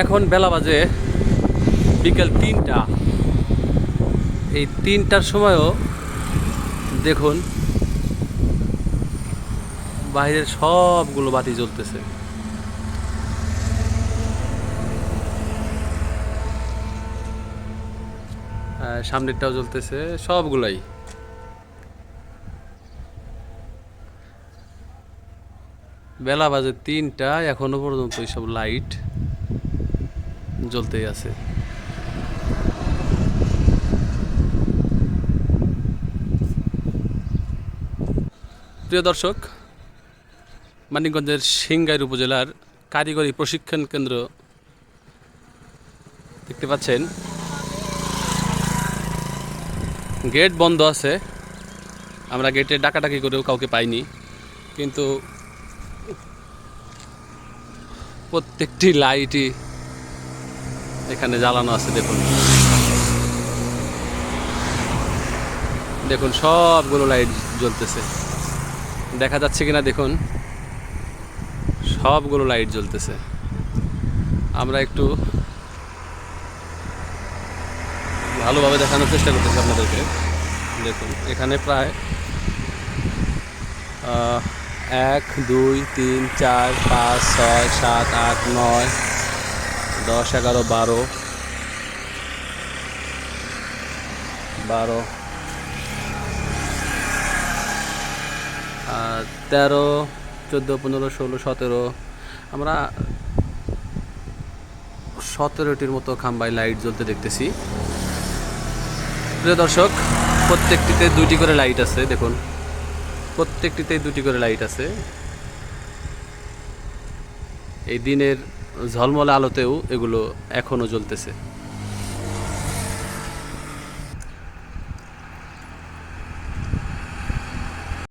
এখন বেলা বাজে বিকেল তিনটা। এই তিনটার সময়ও দেখুন বাইরের সবগুলো বাতি জ্বলতেছে। সামনেরটাও জ্বলতেছে, সবগুলাই। বেলা বাজে তিনটা, এখনও পর্যন্ত এইসব লাইট জ্বলতেই আছে। প্রিয় দর্শক, মানিকগঞ্জের সিংগাইর উপজেলার কারিগরি প্রশিক্ষণ কেন্দ্র দেখতে পাচ্ছেন। গেট বন্ধ আছে। আমরা গেটে ডাকাডাকি করেও কাউকে পাইনি। কিন্তু প্রত্যেকটি লাইটই এখানে জ্বালানো আছে, দেখুন। দেখুন, সবগুলো লাইট জ্বলতেছে। দেখা যাচ্ছে কিনা, দেখুন। সবগুলো লাইট জ্বলতেছে। আমরা একটু ভালোভাবে দেখানোর চেষ্টা করতেছি আপনাদেরকে। দেখুন, এখানে প্রায় এক, দুই, তিন, চার, পাঁচ, ছয়, সাত, আট, নয় দশ, এগারো, বারো। বারো। তেরো, চোদ্দ, পনেরো, ষোলো, সতেরো। আমরা সতেরোটির মতো খাম্বায় লাইট জ্বলতে দেখতেছি। প্রিয় দর্শক, প্রত্যেকটিতে দুটি করে লাইট আছে, দেখুন। প্রত্যেকটিতে দুটি করে লাইট আছে। এই দিনের ঝলমলে আলোতেও এগুলো এখনও জ্বলতেছে।